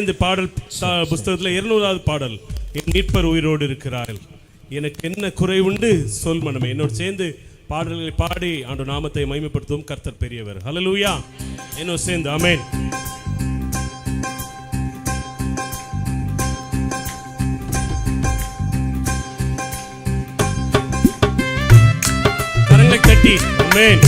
இந்த பாடல் புஸ்தகத்தில் இருநூறாவது பாடல். என் மீட்பர் உயிரோடு இருக்கிறார்கள். எனக்கு என்ன குறைவுண்டு உண்டு? சொல் மனமே. என்னோடு சேர்ந்து பாடல்களை பாடி ஆண்டு நாமத்தை மகிமைப்படுத்தும் கர்த்தர் பெரியவர். ஹலலூயா என்னோடு சேர்ந்து. அமேன் கரங்களை தட்டி அமேன்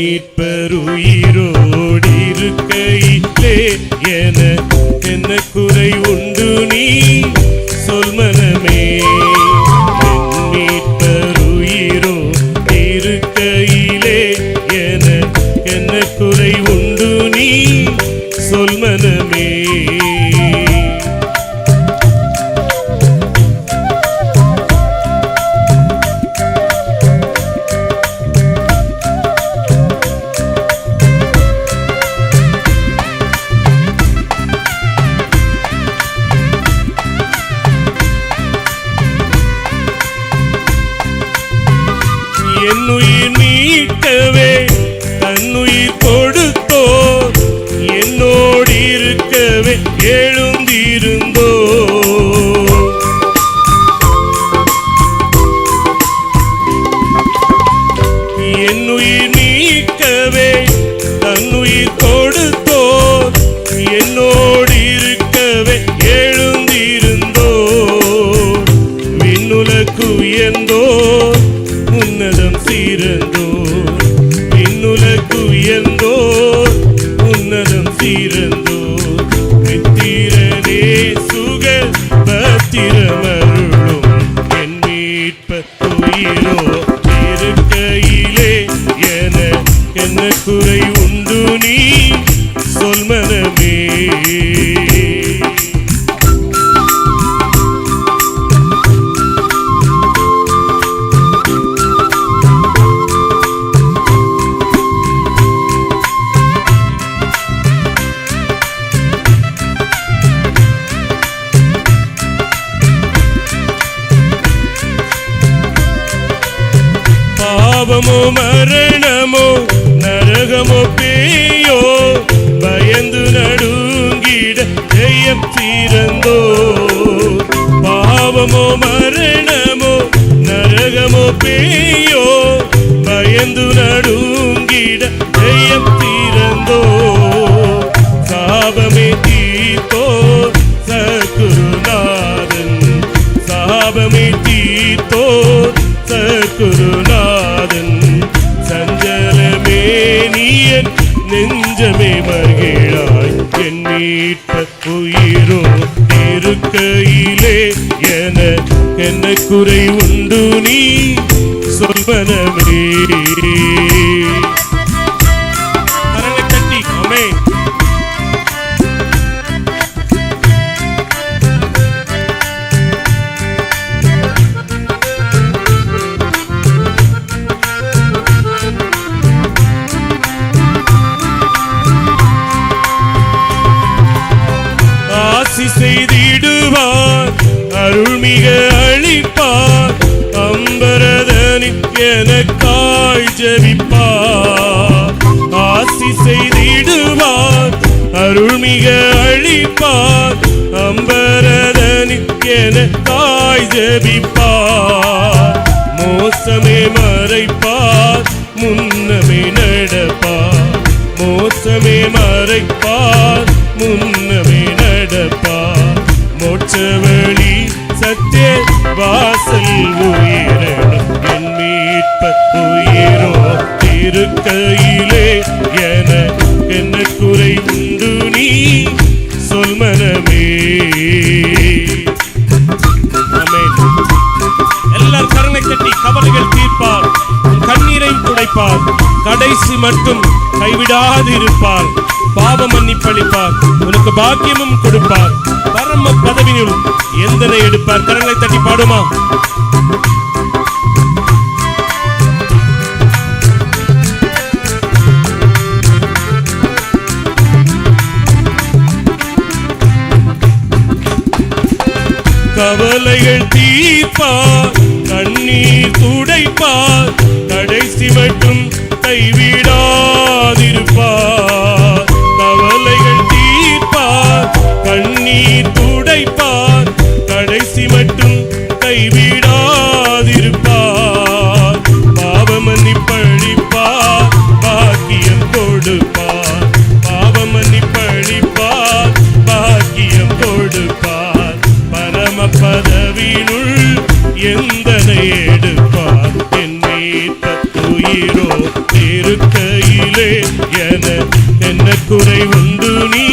மீட்பருயிரோடிருக்கையிலே என என்ன குறை உண்டு நீ? சொல் மனமே. என் இருக்கையிலே என என்ன குறை உண்டு நீ? சொல் மனமே. என்னுயிர் மீட்கவே தன்னுயிர் கொடுத்தோ என்ன குறை உண்டு நீ. சொல்மனமே பாவமோ மரணமோ நரகமோ பேயோ பயந்து நடுங்கிட ஜெயம் தீரந்தோ? பாவமோ மரணமோ நரகமோ பேயோ பயந்து நடுங்கிட ஜெயம் தீரந்தோ? சாபமே தீர்த்தோ? சகுருநாதன் சாபமே தீர்த்தோ? சகுருநாதன் நெஞ்சமே மகிழாய். என் மீட்ப உயிரோ இருக்கையிலே என என்ன குறை உண்டு நீ? சொல்வனமே ஆசி செய்திடுவார் அருள்மிக அளிப்பார் அம்பரதனின் எனக்காய் ஜபிப்பார். ஆசி செய்திடுவார் அருள்மிக அளிப்பார் அம்பரதனின் எனக்காய் ஜபிப்பார். மோசமே மறைப்பார் முன்னமே நடப்பார். மோசமே மறைப்பார் முன்னமே இருக்கையிலே என என்ன குறை உண்டு நீ? சொல் மனமே. எல்லார் கருணை தட்டி கவலைகள் தீர்ப்பார். கண்ணீரை துடைப்பார். கடைசி மட்டும் கைவிடாது இருப்பார் பாவ மன்னிப்பளிப்பார். உனக்கு பாக்கியமும் கொடுப்பார். பரம பதவியினுள் எந்தனை எடுப்பார்? கரங்களை தட்டி பாடுமா? கவலைகள் தீர்ப்பார் கண்ணீர் துடைப்பார் கடைசி மட்டும் கைவிடாதிருப்பார் எந்தனை எடுப்பார் என் மீட்ப உயிரோ இருக்கையிலே என என்ன குறை உண்டு நீ?